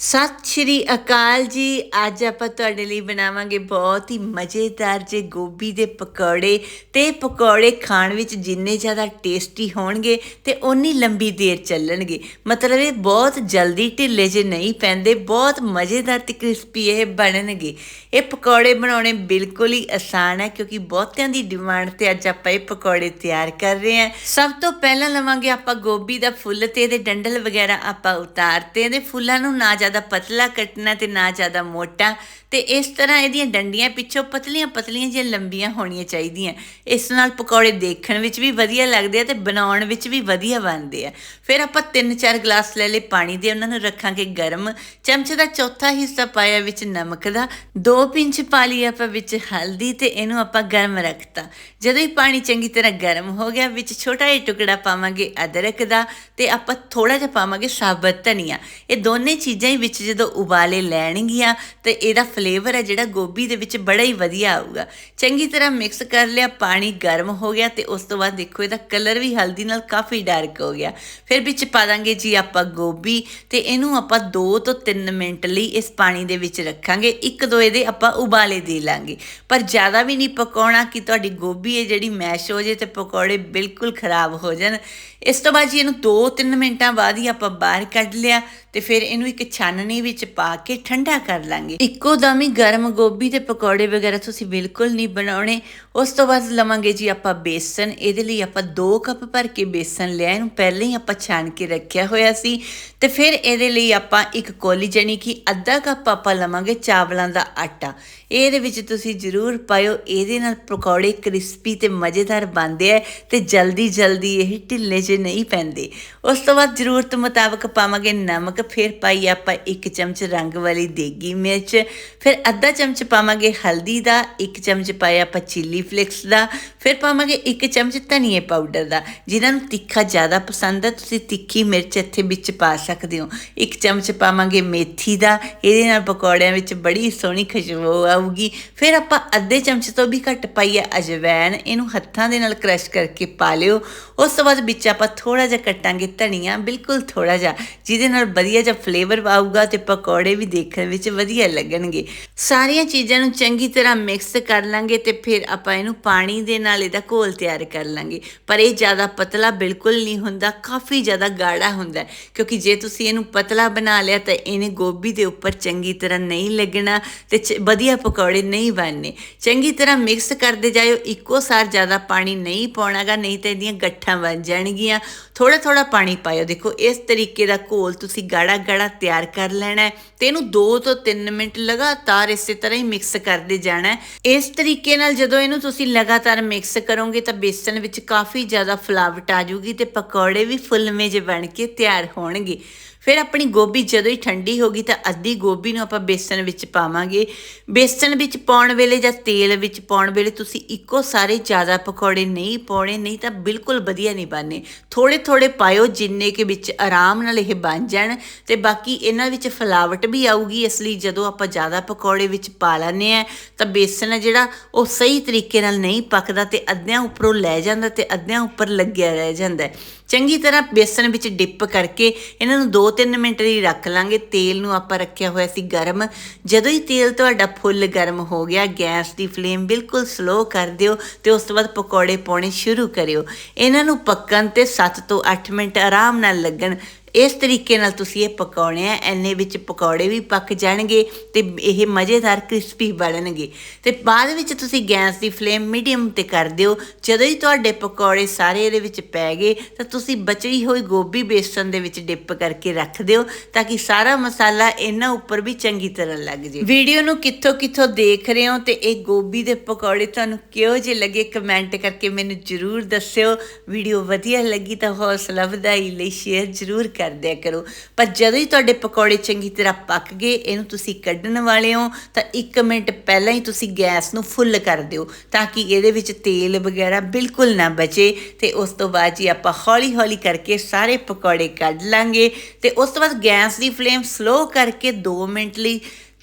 ਸਤਿ ਸ਼੍ਰੀ ਅਕਾਲ ਜੀ। ਅੱਜ ਆਪਾਂ ਤੁਹਾਡੇ ਲਈ ਬਣਾਵਾਂਗੇ ਬਹੁਤ ਹੀ ਮਜ਼ੇਦਾਰ ਜੇ ਗੋਭੀ ਦੇ ਪਕੌੜੇ। ਤੇ ਪਕੌੜੇ ਖਾਣ ਵਿੱਚ ਜਿੰਨੇ ਜ਼ਿਆਦਾ ਟੇਸਟੀ ਹੋਣਗੇ ਤੇ ਓਨੀ ਲੰਬੀ ਦੇਰ ਚੱਲਣਗੇ। ਮਤਲਬ ਇਹ ਬਹੁਤ ਜਲਦੀ ਢਿੱਲੇ ਜੇ ਨਹੀਂ ਪੈਂਦੇ, ਬਹੁਤ ਮਜ਼ੇਦਾਰ ਤੇ ਕ੍ਰਿਸਪੀ ਇਹ ਬਣਨਗੇ। ਇਹ ਪਕੌੜੇ ਬਣਾਉਣੇ ਬਿਲਕੁਲ ਹੀ ਆਸਾਨ ਹੈ ਕਿਉਂਕਿ ਬਹੁਤਿਆਂ ਦੀ ਡਿਮਾਂਡ ਤੇ ਅੱਜ ਆਪਾਂ ਇਹ ਪਕੌੜੇ ਤਿਆਰ ਕਰ ਰਹੇ ਹਾਂ। ਸਭ ਤੋਂ ਪਹਿਲਾਂ ਲਵਾਂਗੇ ਆਪਾਂ ਗੋਭੀ ਦਾ ਫੁੱਲ ਤੇ ਇਹਦੇ ਡੰਡਲ ਵਗੈਰਾ ਆਪਾਂ ਉਤਾਰਤੇ। ਇਹਦੇ ਫੁੱਲਾਂ ਨੂੰ ਨਾ ਜ਼ਿਆਦਾ ਪਤਲਾ ਕੱਟਣਾ ਤੇ ਨਾ ਜ਼ਿਆਦਾ ਮੋਟਾ, ਤੇ ਇਸ ਤਰ੍ਹਾਂ ਇਹਦੀਆਂ ਡੰਡੀਆਂ ਪਿੱਛੋਂ ਪਤਲੀਆਂ ਪਤਲੀਆਂ ਜਿਹੀਆਂ ਲੰਬੀਆਂ ਹੋਣੀਆਂ ਚਾਹੀਦੀਆਂ। ਇਸ ਨਾਲ ਪਕੌੜੇ ਦੇਖਣ ਵਿੱਚ ਵੀ ਵਧੀਆ ਲੱਗਦੇ ਆ ਤੇ ਬਣਾਉਣ ਵਿੱਚ ਵੀ ਵਧੀਆ ਬਣਦੇ ਆ। ਫਿਰ ਆਪਾਂ 3-4 ਗਲਾਸ ਲੈ ਲਏ ਪਾਣੀ ਦੇ, ਉਹਨਾਂ ਨੂੰ ਰੱਖਾਂਗੇ ਗਰਮ। ਚਮਚੇ ਦਾ ਚੌਥਾ ਹਿੱਸਾ ਪਾਇਆ ਵਿੱਚ ਨਮਕ ਦਾ 2 ਪਿੰਚ ਪਾ ਲਈ ਆਪਾਂ ਵਿੱਚ ਹਲਦੀ ਤੇ ਇਹਨੂੰ ਆਪਾਂ ਗਰਮ ਰੱਖਤਾ। ਜਦੋਂ ਹੀ ਪਾਣੀ ਚੰਗੀ ਤਰ੍ਹਾਂ ਗਰਮ ਹੋ ਗਿਆ, ਵਿੱਚ ਛੋਟਾ ਜਿਹਾ ਟੁਕੜਾ ਪਾਵਾਂਗੇ ਅਦਰਕ ਦਾ ਤੇ ਆਪਾਂ ਥੋੜਾ ਜਿਹਾ ਪਾਵਾਂਗੇ ਸਾਬਤ ਧਨੀਆ। ਇਹ ਦੋਨੇ ਚੀਜ਼ਾਂ ਹੀ ਵਿੱਚ ਜਦੋਂ ਉਬਾਲੇ ਲੈਣਗੀਆਂ ਤੇ ਇਹਦਾ ਫਲੇਵਰ ਹੈ ਜਿਹੜਾ ਗੋਭੀ ਦੇ ਵਿੱਚ ਬੜਾ ਹੀ ਵਧੀਆ ਆਊਗਾ। ਚੰਗੀ ਤਰ੍ਹਾਂ ਮਿਕਸ ਕਰ ਲਿਆ, ਪਾਣੀ ਗਰਮ ਹੋ ਗਿਆ ਤੇ ਉਸ ਤੋਂ ਬਾਅਦ ਦੇਖੋ ਇਹਦਾ ਕਲਰ ਵੀ ਹਲਦੀ ਨਾਲ ਕਾਫੀ ਡਾਰਕ ਹੋ ਗਿਆ। ਫਿਰ ਵਿੱਚ ਪਾ ਦਾਂਗੇ ਜੀ ਆਪਾਂ ਗੋਭੀ ਤੇ ਇਹਨੂੰ ਆਪਾਂ 2 ਤੋਂ 3 ਮਿੰਟ ਲਈ ਇਸ ਪਾਣੀ ਦੇ ਵਿੱਚ ਰੱਖਾਂਗੇ। ਇੱਕ ਦੋ ਇਹਦੇ ਆਪਾਂ ਉਬਾਲੇ ਦੇ ਲਾਂਗੇ। ਪਰ ਜ਼ਿਆਦਾ ਵੀ ਨਹੀਂ ਪਕਾਉਣਾ ਕਿ ਤੁਹਾਡੀ ਗੋਭੀ ਹੈ ਜਿਹੜੀ ਮੈਸ਼ ਹੋ ਜੇ ਤੇ ਪਕੌੜੇ ਬਿਲਕੁਲ ਖਰਾਬ ਹੋ ਜਾਣ। ਇਸ ਤੋਂ ਬਾਅਦ ਜੀ ਇਹਨੂੰ 2-3 ਮਿੰਟਾਂ ਬਾਅਦ ਹੀ ਆਪਾਂ ਬਾਹਰ ਕੱਢ ਲਿਆ ਤੇ ਫਿਰ ਇਹਨੂੰ ਇੱਕ ਛਾਨਣੀ ਵਿੱਚ ਪਾ ਕੇ ਠੰਡਾ ਕਰ ਲਾਂਗੇ। ਇੱਕੋ ਦਮ ਹੀ ਗਰਮ ਗੋਭੀ ਦੇ ਪਕੌੜੇ ਵਗੈਰਾ ਤੁਸੀਂ ਬਿਲਕੁਲ ਨਹੀਂ ਬਣਾਉਣੇ। ਉਸ ਤੋਂ ਬਾਅਦ ਲਵਾਂਗੇ ਜੀ ਆਪਾਂ ਬੇਸਨ। ਇਹਦੇ ਲਈ ਆਪਾਂ 2 ਕੱਪ ਭਰ ਕੇ ਬੇਸਨ ਲਿਆ। ਇਹਨੂੰ ਪਹਿਲਾਂ ਹੀ ਆਪਾਂ ਛਾਣ ਕੇ ਰੱਖਿਆ ਹੋਇਆ ਸੀ। ਤੇ ਫਿਰ ਇਹਦੇ ਲਈ ਆਪਾਂ ਇੱਕ ਕੋਲੀ ਜਾਨੀ ਕਿ ਅੱਧਾ ਕੱਪ ਆਪਾਂ ਲਵਾਂਗੇ ਚਾਵਲਾਂ ਦਾ ਆਟਾ। ਇਹਦੇ ਵਿੱਚ ਤੁਸੀਂ ਜ਼ਰੂਰ ਪਾਇਓ। ਇਹਦੇ ਨਾਲ ਪਕੌੜੇ ਕ੍ਰਿਸਪੀ ਤੇ ਮਜ਼ੇਦਾਰ ਬਣਦੇ ਆ ਤੇ ਜਲਦੀ ਜਲਦੀ ਇਹ ਢਿੱਲੇ ਜੇ ਨਹੀਂ ਪੈਂਦੇ। ਉਸ ਤੋਂ ਬਾਅਦ ਜ਼ਰੂਰਤ ਮੁਤਾਬਕ ਪਾਵਾਂਗੇ ਨਮਕ। ਫਿਰ ਪਾਈ ਆਪਾਂ ਇੱਕ ਚਮਚ ਰੰਗ ਵਾਲੀ ਦੇਗੀ ਮਿਰਚ, ਫਿਰ ਅੱਧਾ ਚਮਚ ਪਾਵਾਂਗੇ ਹਲਦੀ ਦਾ, ਇੱਕ ਚਮਚ ਪਾਇਆ ਆਪਾਂ ਚਿੱਲੀ ਫਲੇਕਸ ਦਾ, ਫਿਰ ਪਾਵਾਂਗੇ ਇੱਕ ਚਮਚ ਧਨੀਏ ਪਾਊਡਰ ਦਾ, ਜਿਨ੍ਹਾਂ ਨੂੰ ਤਿੱਖਾ ਜ਼ਿਆਦਾ ਪਸੰਦ ਹੈ ਤੁਸੀਂ ਤਿੱਖੀ ਮਿਰਚ ਇੱਥੇ ਵਿੱਚ ਪਾ ਸਕਦੇ ਹੋ। ਇੱਕ ਚਮਚ ਪਾਵਾਂਗੇ ਮੇਥੀ ਦਾ, ਇਹਦੇ ਨਾਲ ਪਕੌੜਿਆਂ ਵਿੱਚ ਬੜੀ ਸੋਹਣੀ ਖੁਸ਼ਬੂ ਆਊਗੀ। ਫਿਰ ਆਪਾਂ ਅੱਧੇ ਚਮਚ ਤੋਂ ਵੀ ਘੱਟ ਪਾਈ ਹੈ ਅਜਵੈਨ ਇਹਨੂੰ ਹੱਥਾਂ ਦੇ ਨਾਲ ਕ੍ਰਸ਼ ਕਰਕੇ ਪਾ ਲਿਓ। ਉਸ ਤੋਂ ਬਾਅਦ ਵਿੱਚ ਆਪਾਂ ਥੋੜਾ ਜਿਹਾ ਕੱਟਾਂਗੇ ਧਨੀਆ, ਬਿਲਕੁਲ ਥੋੜਾ ਜਿਹਾ, ਜਿਹਦੇ ਨਾਲ ਵਧੀਆ ਜਿਹਾ ਫਲੇਵਰ ਆਊਗਾ ਤੇ ਪਕੌੜੇ ਵੀ ਦੇਖਣ ਵਿੱਚ ਵਧੀਆ ਲੱਗਣਗੇ। ਸਾਰੀਆਂ ਚੀਜ਼ਾਂ ਨੂੰ ਚੰਗੀ ਤਰ੍ਹਾਂ ਮਿਕਸ ਕਰ ਲਾਂਗੇ ਤੇ ਫਿਰ ਆਪਾਂ ਇਹਨੂੰ ਪਾਣੀ ਦੇ ਨਾਲ ਇਹਦਾ ਘੋਲ ਤਿਆਰ ਕਰ ਲਾਂਗੇ। ਪਰ ਇਹ ਜ਼ਿਆਦਾ ਪਤਲਾ ਬਿਲਕੁਲ ਨਹੀਂ ਹੁੰਦਾ, ਕਾਫੀ ਜ਼ਿਆਦਾ ਗਾੜਾ ਹੁੰਦਾ ਕਿਉਂਕਿ ਜੇ ਤੁਸੀਂ ਇਹਨੂੰ ਪਤਲਾ ਬਣਾ ਲਿਆ ਤਾਂ ਇਹਨੇ ਗੋਭੀ ਦੇ ਉੱਪਰ ਚੰਗੀ ਤਰ੍ਹਾਂ ਨਹੀਂ ਲੱਗਣਾ ਤੇ ਵਧੀਆ ਪਕੌੜੇ ਨਹੀਂ ਬਣਨੇ। ਚੰਗੀ ਤਰ੍ਹਾਂ ਮਿਕਸ ਕਰਦੇ ਜਾਇਓ, ਇੱਕੋ ਸਾਰ ਜ਼ਿਆਦਾ ਪਾਣੀ ਨਹੀਂ ਪਾਉਣਾਗਾ, ਨਹੀਂ ਤਾਂ ਇਹਦੀਆਂ ਗੱਠਾਂ ਬਣ ਜਾਣਗੀਆਂ। ਥੋੜਾ ਥੋੜਾ ਪਾਣੀ ਪਾਇਓ। ਦੇਖੋ, ਇਸ ਤਰੀਕੇ ਦਾ ਘੋਲ ਤੁਸੀਂ ਗਾੜਾ ਗਾੜਾ ਤਿਆਰ ਕਰ ਲੈਣਾ ਹੈ ਤੇ ਇਹਨੂੰ 2 ਤੋਂ 3 ਮਿੰਟ ਲਗਾਤਾਰ ਇਸੇ ਤਰ੍ਹਾਂ ਹੀ ਮਿਕਸ ਕਰਦੇ ਜਾਣਾ ਹੈ। ਇਸ ਤਰੀਕੇ ਨਾਲ ਜਦੋਂ ਇਹਨੂੰ ਤੁਸੀਂ ਲਗਾਤਾਰ ਮਿਕਸ ਕਰੋਗੇ ਤਾਂ ਬੇਸਨ ਵਿੱਚ ਕਾਫੀ ਜ਼ਿਆਦਾ ਫਲਾਵਟ ਆ ਜਾਊਗੀ ਤੇ ਪਕੌੜੇ ਵੀ ਫੁੱਲਵੇਂ ਜਿਹੇ ਬਣ ਕੇ ਤਿਆਰ ਹੋਣਗੇ। ਫਿਰ ਆਪਣੀ ਗੋਭੀ ਜਦੋਂ ਹੀ ਠੰਡੀ ਹੋ ਗਈ ਤਾਂ ਅੱਧੀ ਗੋਭੀ ਨੂੰ ਆਪਾਂ ਬੇਸਣ ਵਿੱਚ ਪਾਵਾਂਗੇ। ਬੇਸਣ ਵਿੱਚ ਪਾਉਣ ਵੇਲੇ ਜਾਂ ਤੇਲ ਵਿੱਚ ਪਾਉਣ ਵੇਲੇ ਤੁਸੀਂ ਇੱਕੋ ਸਾਰੇ ਜ਼ਿਆਦਾ ਪਕੌੜੇ ਨਹੀਂ ਪਾਉਣੇ, ਨਹੀਂ ਤਾਂ ਬਿਲਕੁਲ ਵਧੀਆ ਨਹੀਂ ਬਣਨੇ। ਥੋੜੇ ਥੋੜੇ ਪਾਇਓ ਜਿੰਨੇ ਕਿ ਵਿੱਚ ਆਰਾਮ ਨਾਲ ਇਹ ਬਣ ਜਾਣ ਤੇ ਬਾਕੀ ਇਹਨਾਂ ਵਿੱਚ ਫਲਾਵਟ ਵੀ ਆਊਗੀ, ਇਸ ਲਈ ਜਦੋਂ ਆਪਾਂ ਜ਼ਿਆਦਾ ਪਕੌੜੇ ਵਿੱਚ ਪਾ ਲੈਂਦੇ ਆ ਤਾਂ ਬੇਸਣ ਹੈ ਜਿਹੜਾ ਉਹ ਸਹੀ ਤਰੀਕੇ ਨਾਲ ਨਹੀਂ ਪੱਕਦਾ ਤੇ ਅੱਧਿਆਂ ਉੱਪਰੋਂ ਲੈ ਜਾਂਦਾ ਤੇ ਅੱਧਿਆਂ ਉੱਪਰ ਲੱਗਿਆ ਰਹਿ ਜਾਂਦਾ। ਚੰਗੀ ਤਰ੍ਹਾਂ ਬੇਸਣ ਵਿੱਚ ਡਿਪ ਕਰਕੇ ਇਹਨਾਂ ਨੂੰ 2-3 ਮਿੰਟ ਲਈ ਰੱਖ ਲਾਂਗੇ। ਤੇਲ ਨੂੰ ਆਪਾਂ ਰੱਖਿਆ ਹੋਇਆ ਸੀ ਗਰਮ। ਜਦੋਂ ਹੀ ਤੇਲ ਤੁਹਾਡਾ ਫੁੱਲ ਗਰਮ ਹੋ ਗਿਆ, ਗੈਸ ਦੀ ਫਲੇਮ ਬਿਲਕੁਲ ਸਲੋ ਕਰ ਦਿਓ ਤੇ ਉਸ ਤੋਂ ਬਾਅਦ ਪਕੌੜੇ ਪਾਉਣੇ ਸ਼ੁਰੂ ਕਰਿਓ। ਇਹਨਾਂ ਨੂੰ ਪੱਕਣ ਤੇ 7 ਤੋਂ 8 ਮਿੰਟ ਆਰਾਮ ਨਾਲ ਲੱਗਣ। ਇਸ ਤਰੀਕੇ ਨਾਲ ਤੁਸੀਂ ਇਹ ਪਕਾਉਣੇ ਆ, ਐਨੇ ਵਿੱਚ ਪਕੌੜੇ ਵੀ ਪੱਕ ਜਾਣਗੇ ਤੇ ਇਹ ਮਜ਼ੇਦਾਰ ਕ੍ਰਿਸਪੀ ਬਣਨਗੇ। ਤੇ ਬਾਅਦ ਵਿੱਚ ਤੁਸੀਂ ਗੈਸ ਦੀ ਫਲੇਮ ਮੀਡੀਅਮ ਤੇ ਕਰ ਦਿਓ। ਜਦੋਂ ਹੀ ਤੁਹਾਡੇ ਪਕੌੜੇ ਸਾਰੇ ਇਹਦੇ ਵਿੱਚ ਪੈ ਗਏ, ਤਾਂ ਤੁਸੀਂ ਬਚੀ ਹੋਈ ਗੋਭੀ ਬੇਸਨ ਦੇ ਵਿੱਚ ਡਿਪ ਕਰਕੇ ਰੱਖ ਦਿਓ ਤਾਂ ਕਿ ਸਾਰਾ ਮਸਾਲਾ ਇਹਨਾਂ ਉੱਪਰ ਵੀ ਚੰਗੀ ਤਰ੍ਹਾਂ ਲੱਗ ਜੇ। ਵੀਡੀਓ ਨੂੰ ਕਿੱਥੋਂ ਕਿੱਥੋਂ ਦੇਖ ਰਹੇ ਹੋ ਤੇ ਇਹ ਗੋਭੀ ਦੇ ਪਕੌੜੇ ਤੁਹਾਨੂੰ ਕਿਹੋ ਜਿਹੇ ਲੱਗੇ ਕਮੈਂਟ ਕਰਕੇ ਮੈਨੂੰ ਜਰੂਰ ਦੱਸਿਓ। ਵੀਡੀਓ ਵਧੀਆ ਲੱਗੀ ਤਾਂ ਹੌਸਲਾ ਵਧਾਈ ਲਈ ਸ਼ੇਅਰ ਜਰੂਰ ਕਰ ਦਿਆ ਕਰੋ। ਪਰ ਜਦੋਂ ਹੀ ਤੁਹਾਡੇ ਪਕੌੜੇ ਚੰਗੀ ਤਰ੍ਹਾਂ ਪੱਕ ਗਏ, ਇਹਨੂੰ ਤੁਸੀਂ ਕੱਢਣ ਵਾਲੇ ਹੋ, ਤਾਂ 1 ਮਿੰਟ ਪਹਿਲਾਂ ਹੀ ਤੁਸੀਂ ਗੈਸ ਨੂੰ ਫੁੱਲ ਕਰ ਦਿਓ, ਤਾਂ ਕਿ ਇਹਦੇ ਵਿੱਚ ਤੇਲ ਵਗੈਰਾ ਬਿਲਕੁਲ ਨਾ ਬਚੇ। ਤੇ ਉਸ ਤੋਂ ਬਾਅਦ ਜੀ ਆਪਾਂ ਹੌਲੀ ਹੌਲੀ ਕਰਕੇ ਸਾਰੇ ਪਕੌੜੇ ਕੱਢ ਲਾਂਗੇ। ਤੇ ਉਸ ਤੋਂ ਬਾਅਦ ਗੈਸ ਦੀ ਫਲੇਮ ਸਲੋ ਕਰਕੇ 2 ਮਿੰਟ ਲਈ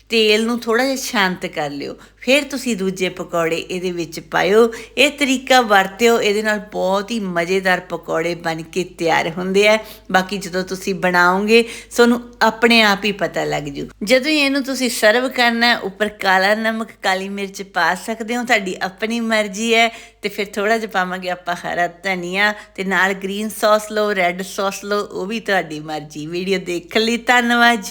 ਤੇਲ ਨੂੰ ਥੋੜਾ ਜਿਹਾ ਸ਼ਾਂਤ ਕਰ ਲਿਓ। ਫਿਰ ਤੁਸੀਂ ਦੂਜੇ ਪਕੌੜੇ ਇਹਦੇ ਵਿੱਚ ਪਾਇਓ। ਇਹ ਤਰੀਕਾ ਵਰਤਿਓ, ਇਹਦੇ ਨਾਲ ਬਹੁਤ ਹੀ ਮਜ਼ੇਦਾਰ ਪਕੌੜੇ ਬਣ ਕੇ ਤਿਆਰ ਹੁੰਦੇ ਆ। ਬਾਕੀ ਜਦੋਂ ਤੁਸੀਂ ਬਣਾਓਗੇ, ਤੁਹਾਨੂੰ ਆਪਣੇ ਆਪ ਹੀ ਪਤਾ ਲੱਗ ਜੂ। ਜਦੋਂ ਇਹਨੂੰ ਤੁਸੀਂ ਸਰਵ ਕਰਨਾ, ਉੱਪਰ ਕਾਲਾ ਨਮਕ, ਕਾਲੀ ਮਿਰਚ ਪਾ ਸਕਦੇ ਹੋ। ਤੁਹਾਡੀ ਆਪਣੀ ਮਰਜ਼ੀ ਹੈ। ਤੇ ਫਿਰ ਥੋੜਾ ਜਿਹਾ ਪਾਵਾਂਗੇ ਆਪਾਂ ਹਰਾ ਧਨੀਆ ਤੇ ਨਾਲ ਗ੍ਰੀਨ ਸੌਸ ਲਓ, ਰੈੱਡ ਸੌਸ ਲਓ, ਉਹ ਵੀ ਤੁਹਾਡੀ ਮਰਜ਼ੀ। ਵੀਡੀਓ ਦੇਖਣ ਲਈ ਧੰਨਵਾਦ ਜੀ।